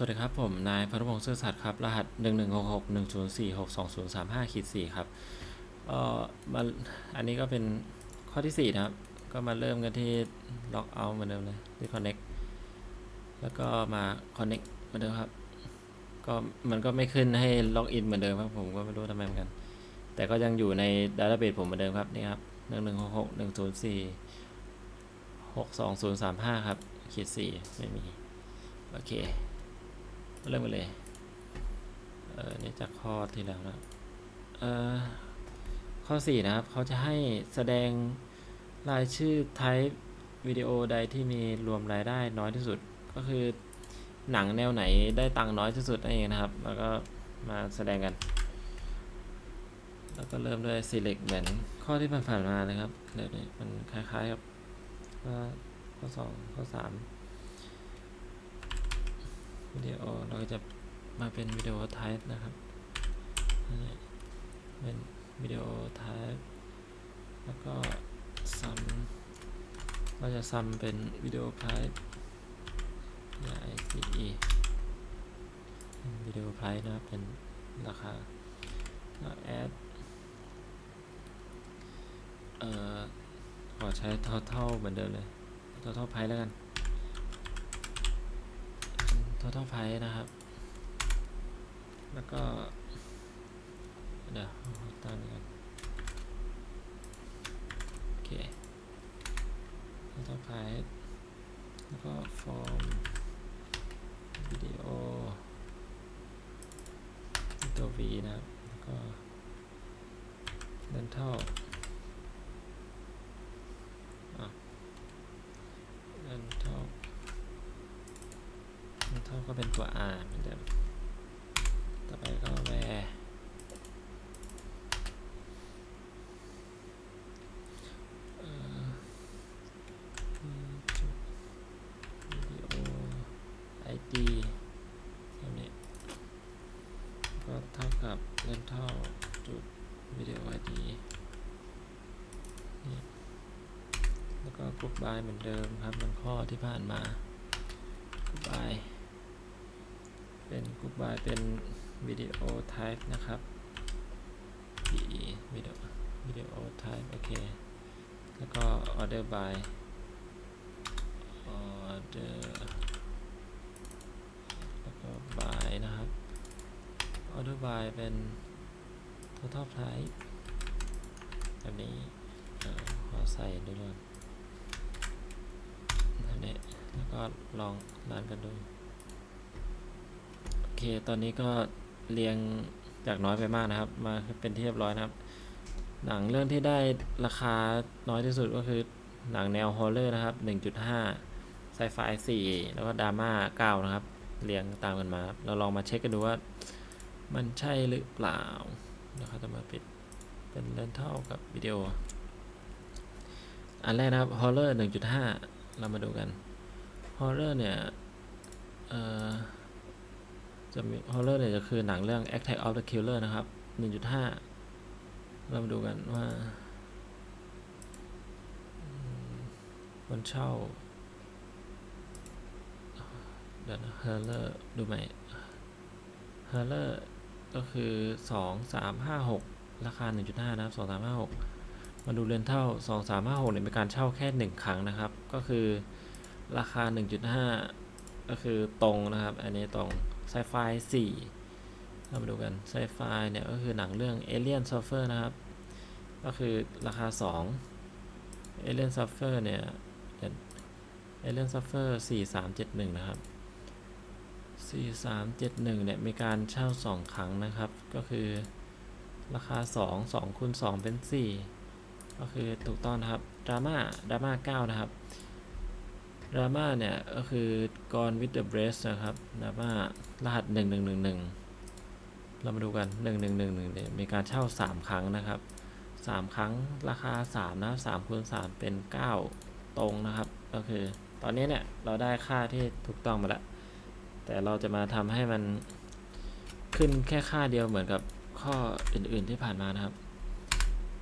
สวัสดีครับ ผมนายพนุพงศ์ซื่อสัตย์ครับ รหัส 1 1 6 6 1 0 4 6 2 0 3 5ขีด4ครับเอ่อมาอันนี้ก็เป็นข้อที่ 4 นะครับ ก็มาเริ่มกันที่ล็อกเอาท์เหมือนเดิมเลยที่ connect แล้วก็มา connect เหมือนเดิมครับ ก็มันก็ไม่ขึ้นให้ล็อกอินเหมือนเดิมครับ ผมก็ไม่รู้ทำไมเหมือนกัน แต่ก็ยังอยู่ในดัตเตอร์เบสผมเหมือนเดิมครับนี่ครับ 1 1 6 6 1 0 4 6 2 0 3 5 ครับขีด4ไม่มี โอเค เริ่มกันเลย เออนี่จากข้อที่แล้วนะเออข้อ 4 นะครับ เขาจะให้แสดงรายชื่อ type วิดีโอใดที่มีรวมรายได้น้อยที่สุด ก็คือหนังแนวไหนได้ตังค์น้อยที่สุดนั่นเองนะครับ แล้วก็มาแสดงกัน แล้วก็เริ่มด้วย select เหมือนข้อที่ผ่านๆมานะครับเดี๋ยวนี้มันคล้ายๆกับข้อข้อสองข้อสาม วิดีโอเราก็จะมาเป็นวิดีโอ type นะครับเป็นวิดีโอ type แล้วก็ซัมเราจะซัมเป็นวิดีโอ type ICE วิดีโอ type นะครับเป็นราคาแล้ว add เอ่อขอใช้ total เหมือนเดิมเลย total price แล้วกัน total price นะครับ แล้วก็ เดี๋ยวตั้งนี้กันโอเค total price แล้วก็ form วิดีโอตัว V นะครับ แล้วก็ rental อะ rental แล้ว เท่าก็เป็นตัว R เหมือนเดิม ต่อไปก็ where เอ่อจุดวิดีโอ ID เท่านี้ก็เท่ากับเล่นเท่าจุดวิดีโอ ID นี่แล้วก็กรุ๊ปบายเหมือนเดิมครับเหมือนข้อที่ผ่านมากรุ๊ปบาย เป็นกรุ๊ปบายเป็นวิดีโอ type นะครับ PE วิดีโอวิดีโอ type โอเค แล้วก็ order by order แล้วก็ by นะครับ order by เป็น total price แบบนี้ขอใส่ด้วยก่อนอันนี้แล้วก็ลองรันกันดู เค ตอนนี้ก็เรียงจากน้อยไปมากนะครับ มาเป็นที่เรียบร้อยนะครับ หนังเรื่องที่ได้ราคาน้อยที่สุดก็คือหนังแนวฮอลเลอร์นะครับ 1.5 ไซไฟ 4 แล้วก็ดราม่า 9 นะครับ เรียงตามกันมาครับเราลองมาเช็คกันดูว่า มันใช่หรือเปล่านะครับจะมาปิดเป็นเลนเท่ากับวิดีโอ อันแรกนะครับฮอลเลอร์1.5 เรามาดูกันฮอ r ์เรอร์เนี่ย เอ่อ จะมีฮอ r ์เรอร์เนี่ยจะคือหนังเรื่อง Attack of the Killer นะครับ 1.5 เรามาดูกันว่าคนเช่าเดี๋ยวนะฮอ r ์เรอร์ดูใหม่ฮอ r ์เรอร์ก็คือ 2 3 5 6 ราคา 1.5 นะครับ 2 3 5 6 มาดูเรนเท่า 2 3 5 6เนี่ยเป็นการเช่าแค่ 1 ครั้งนะครับ ก็คือราคา 1.5 ก็คือตรงนะครับ อันนี้ตรงไซไฟ4เรามาดูกันไซไฟเนี่ยก็คือหนังเรื่อง Alien Surfer นะครับ ก็คือราคา 2 Alien Surfer เนี่ย Alien Surfer 4371 นะครับ 4371 เนี่ย มีการเช่า 2 ครั้งนะครับ ก็คือราคา 2 2คูณ2เป็น 4 ก็คือถูกต้องนะครับดราม่าดราม่า9นะครับ ดราม่าเนี่ย ก็คือ Gone with the Breast นะครับดราม่ารหัส1111เรามาดูกัน1111เนี่ยมีการเช่า3ครั้งนะครับ3ครั้งราคา3นะ3คูณ3เป็น9ตรงนะครับ ก็คือตอนนี้เนี่ย เราได้ค่าที่ถูกต้องมาแล้ว แต่เราจะมาทำให้มันขึ้นแค่ค่าเดียวเหมือนกับข้ออื่นๆที่ผ่านมานะครับ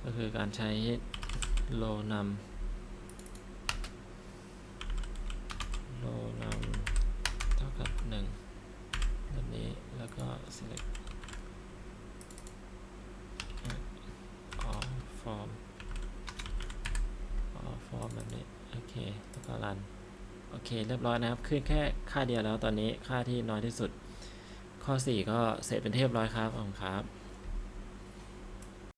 ก็คือการใช้ low num โลนำเท่ากับหนึ่งนี้แล้วก็ select all form all form แบบนี้ โอเค แล้วก็ run โอเค เรียบร้อยนะครับ ขึ้นแค่ค่าเดียวแล้วตอนนี้ค่าที่น้อยที่สุด ข้อ 4 ก็เสร็จเป็นเรียบร้อยครับขอบคุณครับ